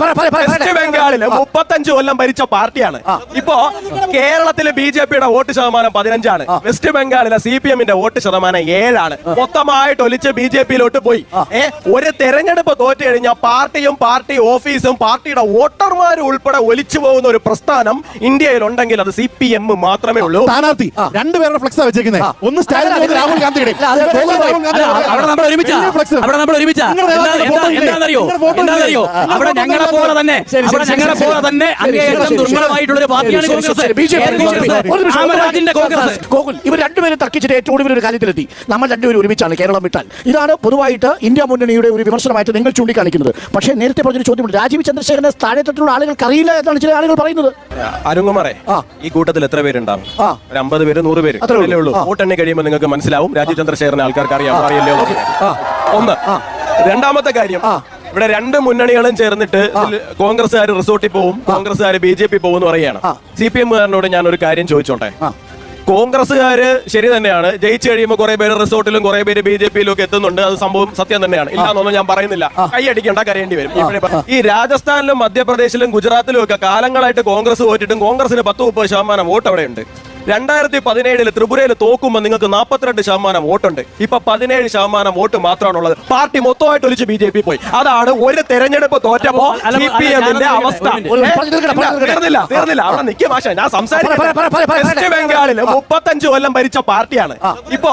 West ബംഗാളിൽ മുപ്പത്തഞ്ച് കൊല്ലം ഭരിച്ച പാർട്ടിയാണ്. ഇപ്പോ കേരളത്തിലെ ബി ജെ പിയുടെ വോട്ട് ശതമാനം പതിനഞ്ചാണ്. വെസ്റ്റ് ബംഗാളിലെ സി പി എമ്മിന്റെ വോട്ട് ശതമാനം ഏഴാണ്. മൊത്തമായിട്ട് ഒലിച്ച് ബി ജെ പിയിലോട്ട് പോയി. ഏ ഒരു തെരഞ്ഞെടുപ്പ് തോറ്റു കഴിഞ്ഞാൽ പാർട്ടിയും പാർട്ടി ഓഫീസും പാർട്ടിയുടെ വോട്ടർമാരും ഉൾപ്പെടെ ഒലിച്ചു പോകുന്ന ഒരു പ്രസ്ഥാനം ഇന്ത്യയിൽ ഉണ്ടെങ്കിൽ അത് സി പി എം മാത്രമേ ഉള്ളൂ. സ്ഥാനാർത്ഥി രണ്ടുപേരുടെ ഫ്ലക്സ് വെച്ചേക്കുന്നത് ഒന്ന് സ്റ്റാലിൻ രാഹുൽ ഗാന്ധിയുടെ അവിടെ നമ്മൾ ഒരുമിച്ചാ. അവിടെ നമ്മൾ ഒരുമിച്ചാ? എന്താണെന്നറിയോ എന്താണെന്നറിയോ അവിടെ ഞങ്ങളെ പോലെ തന്നെ. ഞങ്ങളെ പോലെ തന്നെ അങ്ങേയറ്റം ദുർബലമായിട്ടുള്ള ഒരു പാർട്ടിയാണ് കോൺഗ്രസ്. രാമരാജിന്റെ കോൺഗ്രസ്. ഗോകുൽ ഇവർ രണ്ടുപേരും തർക്കിച്ചിട്ട് ഏറ്റവും കൂടുതൽ ഒരു കാര്യത്തിലെത്തി നമ്മൾ രണ്ടുപേരും ഒരുമിച്ചാണ് കേരളം വിട്ടാൽ. ഇതാണ് പൊതുവായിട്ട് ഇന്ത്യ മുന്നണിയുടെ ഒരു വിമർശനമായിട്ട് നിങ്ങൾ ചൂണ്ടിക്കാണിക്കുന്നത്. പക്ഷേ നേരത്തെ പറഞ്ഞൊരു ചോദ്യമുണ്ട്. രാജീവ് ചന്ദ്രശേഖരനെ താഴെത്തട്ടിലുള്ള ആളുകൾക്ക് അറിയില്ല എന്നാണ് ചില ആളുകൾ പറയുന്നത്. അരുങ്ങുമറെ ആ. ഈ കൂട്ടത്തിൽ എത്ര പേരുണ്ടാവും? ആ. ഒരു അമ്പത് പേര് നൂറ് പേര് അത്രേ ഉള്ളൂ. വോട്ടെണ്ണി കഴിയുമ്പോൾ നിങ്ങൾക്ക് മനസ്സിലാവും. രാജീവ് ചന്ദ്രശേഖരൻ ആൾക്കാർക്ക് അറിയാം അറിയില്ലേ. ഒന്ന് രണ്ടാമത്തെ കാര്യം. ഇവിടെ രണ്ട് മുന്നണികളും ചേർന്നിട്ട് കോൺഗ്രസ്സുകാർ റിസോർട്ടിൽ പോകും കോൺഗ്രസ്സുകാർ ബി ജെ പി പോകും എന്ന് പറയുകയാണ്. സി പി എമ്മുകാരനോട് ഞാൻ ഒരു കാര്യം ചോദിച്ചോട്ടെ. കോൺഗ്രസ്സുകാര് ശരി തന്നെയാണ്. ജയിച്ചു കഴിയുമ്പോൾ കുറെ പേര് റിസോർട്ടിലും കുറെ പേര് ബി ജെ പിയിലും ഒക്കെ എത്തുന്നുണ്ട്. അത് സംഭവം സത്യം തന്നെയാണ്. ഇല്ലാന്നൊന്നും ഞാൻ പറയുന്നില്ല. കൈ അടിക്കേണ്ട കരയേണ്ടി വരും. ഈ രാജസ്ഥാനിലും മധ്യപ്രദേശിലും ഗുജറാത്തിലും ഒക്കെ കാലങ്ങളായിട്ട് കോൺഗ്രസ് പോയിട്ടിട്ടും കോൺഗ്രസിന് പത്ത് മുപ്പത് ശതമാനം വോട്ട് അവിടെയുണ്ട്. രണ്ടായിരത്തി പതിനേഴിൽ ത്രിപുരയിൽ തോക്കുമ്പോൾ നിങ്ങൾക്ക് നാൽപ്പത്തിരണ്ട് ശതമാനം വോട്ടുണ്ട്. ഇപ്പൊ പതിനേഴ് ശതമാനം വോട്ട് മാത്രമാണ് ഉള്ളത് പാർട്ടി മൊത്തമായിട്ട് ഒലിച്ച് ബി ജെ പി പോയി. അതാണ് ഒരു തെരഞ്ഞെടുപ്പ് തോറ്റപ്പോ സി പി എമ്മിന്റെ അവസ്ഥ. തീർന്നില്ല തീർന്നില്ല. അവിടെ ഞാൻ വെസ്റ്റ് ബംഗാളിൽ മുപ്പത്തഞ്ച് കൊല്ലം ഭരിച്ച പാർട്ടിയാണ്. ഇപ്പോ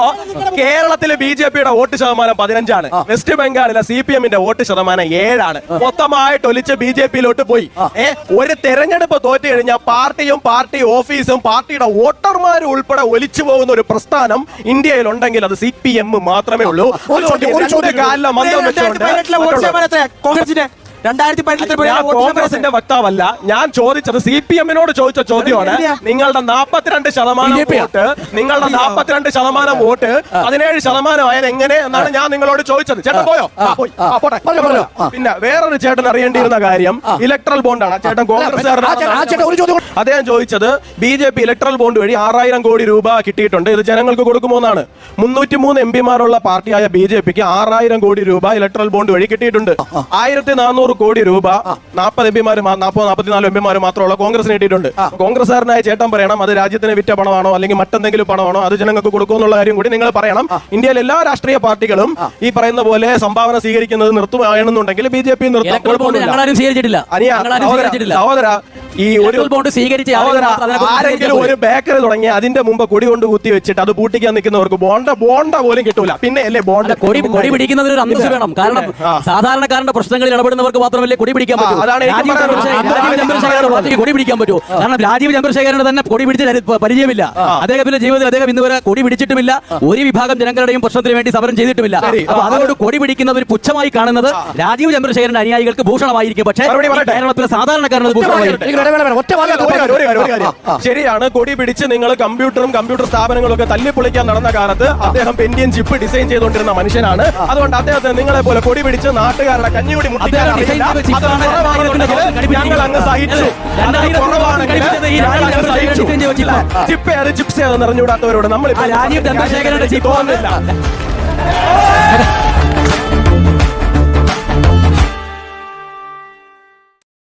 കേരളത്തിലെ ബി ജെ പിയുടെ വോട്ട് ശതമാനം പതിനഞ്ചാണ്. വെസ്റ്റ് ബംഗാളിലെ സി പി എമ്മിന്റെ വോട്ട് ശതമാനം ഏഴാണ്. മൊത്തമായിട്ട് ഒലിച്ച് ബി ജെ പിയിലോട്ട് പോയി. ഏ? ഒരു തെരഞ്ഞെടുപ്പ് തോറ്റു കഴിഞ്ഞാൽ പാർട്ടിയും പാർട്ടി ഓഫീസും പാർട്ടിയുടെ വോട്ടർമാരും ഉൾപ്പെടെ ഒലിച്ചു പോകുന്ന ഒരു പ്രസ്ഥാനം ഇന്ത്യയിൽ ഉണ്ടെങ്കിൽ അത് സി പി എം മാത്രമേ ഉള്ളൂ? കോൺഗ്രസിന്റെ രണ്ടായിരത്തി വക്താവല്ല. ഞാൻ ചോദിച്ചത് സി പി എമ്മിനോട് ചോദിച്ച ചോദ്യമാണ്. നിങ്ങളുടെ നാപ്പത്തിരണ്ട് ശതമാനം വോട്ട് നിങ്ങളുടെ നാപ്പത്തിരണ്ട് ശതമാനം വോട്ട് പതിനേഴ് ശതമാനം ആയത് എങ്ങനെ എന്നാണ് ഞാൻ നിങ്ങളോട് ചോദിച്ചത്. ചേട്ടൻ പോയോ. പിന്നെ വേറൊരു ചേട്ടൻ അറിയേണ്ടിയിരുന്ന കാര്യം ഇലക്ട്രൽ ബോണ്ടാണ് ചേട്ടൻ കോൺഗ്രസ് അദ്ദേഹം ചോദിച്ചത് B J P electoral bond വഴി ആറായിരം കോടി രൂപ കിട്ടിയിട്ടുണ്ട്. ഇത് ജനങ്ങൾക്ക് കൊടുക്കുമോ എന്നാണ്. മുന്നൂറ്റി മൂന്ന് എം പിമാരുള്ള പാർട്ടിയായ ബി ജെ പിക്ക് ആറായിരം കോടി രൂപ ഇലക്ട്രൽ ബോണ്ട് വഴി കിട്ടിയിട്ടുണ്ട്. ആയിരത്തി നാനൂറ് കോടി രൂപ നാൽപ്പത് എം പിമാർ നാൽപ്പത് നാൽപ്പത്തിനാല് എം പിമാർ മാത്രമുള്ള കോൺഗ്രസിന് കിട്ടിയിട്ടുണ്ട് കോൺഗ്രസ്സുകാരനായ ചേട്ടൻ പറയണം അത് രാജ്യത്തിന് വിറ്റ പണമാണോ അല്ലെങ്കിൽ മറ്റെന്തെങ്കിലും പണമാണോ അത് ജനങ്ങൾക്ക് കൊടുക്കുമെന്നുള്ള കാര്യം കൂടി നിങ്ങൾ പറയണം. ഇന്ത്യയിലെ എല്ലാ രാഷ്ട്രീയ പാർട്ടികളും ഈ പറയുന്ന പോലെ സംഭാവന സ്വീകരിക്കുന്നത് നിർത്തുകയാണെന്നുണ്ടെങ്കിൽ ബി ജെ പി നിർത്തും. സഹോദര ഈ ഒരു ബോണ്ട് സ്വീകരിച്ച ആരെങ്കിലും ഒരു ബേക്കറി തുടങ്ങി അതിന്റെ മുമ്പ് കൊടി കൊണ്ട് കുത്തി വെച്ചിട്ട് അത് പൂട്ടിക്കാൻ നിൽക്കുന്നവർക്ക് ബോണ്ട ബോണ്ട പോലും കിട്ടൂല. പിന്നെ അല്ലേ ബോണ്ട കൊടി കൊടി പിടിക്കുന്നതിന് ഒരു അന്തസ് വേണം. കാരണം. സാധാരണക്കാരന്റെ പ്രശ്നങ്ങളിൽ ഇടപെടുന്നവർക്ക് മാത്രമല്ലേ കൊടി പിടിക്കാൻ പറ്റൂ. രാജീവ് കൊടി പിടിക്കാൻ പറ്റൂ. കാരണം രാജീവ് ചന്ദ്രശേഖരന് തന്നെ കൊടി പിടിച്ച പരിചയമില്ല. അദ്ദേഹത്തിന്റെ ജീവിതത്തിൽ അദ്ദേഹം ഇന്ന് വരെ കൊടി പിടിച്ചിട്ടുമില്ല. ഒരു വിഭാഗം ജനങ്ങളുടെയും പ്രശ്നത്തിന് വേണ്ടി സമരം ചെയ്തിട്ടുമില്ല. അപ്പൊ അതുകൊണ്ട് കൊടി പിടിക്കുന്നത് ഒരു പുച്ഛമായി കാണുന്നത് രാജീവ് ചന്ദ്രശേഖരന്റെ അനുയായികൾക്ക് ഭൂഷണമായിരിക്കും. പക്ഷേ. കേരളത്തിലെ സാധാരണക്കാരനത് ഭൂഷണമായിരിക്കും. ശരിയാണ് കൊടി പിടിച്ച് നിങ്ങൾ കമ്പ്യൂട്ടറും കമ്പ്യൂട്ടർ സ്ഥാപനങ്ങളും ഒക്കെ തല്ലിപ്പൊളിക്കാൻ നടന്ന കാലത്ത് അദ്ദേഹം പെൻഡിയൻ ചിപ്പ് ഡിസൈൻ ചെയ്തുകൊണ്ടിരുന്ന മനുഷ്യനാണ്. അതുകൊണ്ട് അദ്ദേഹത്തെ നിങ്ങളെ പോലെ കൊടി പിടിച്ച് നാട്ടുകാരുടെ കുറവാണെന്നുണ്ടെങ്കിൽ ഞങ്ങൾ അങ്ങ് സഹിച്ചു. ചിപ്പ് ഏത് ചിപ്സ് ഏതെന്ന് അറിഞ്ഞുകൂടാത്തവരോട് നമ്മളിപ്പോ രാജീവ് ചന്ദ്രശേഖരന്റെ ചിപ്പ്. തോന്നുന്നില്ല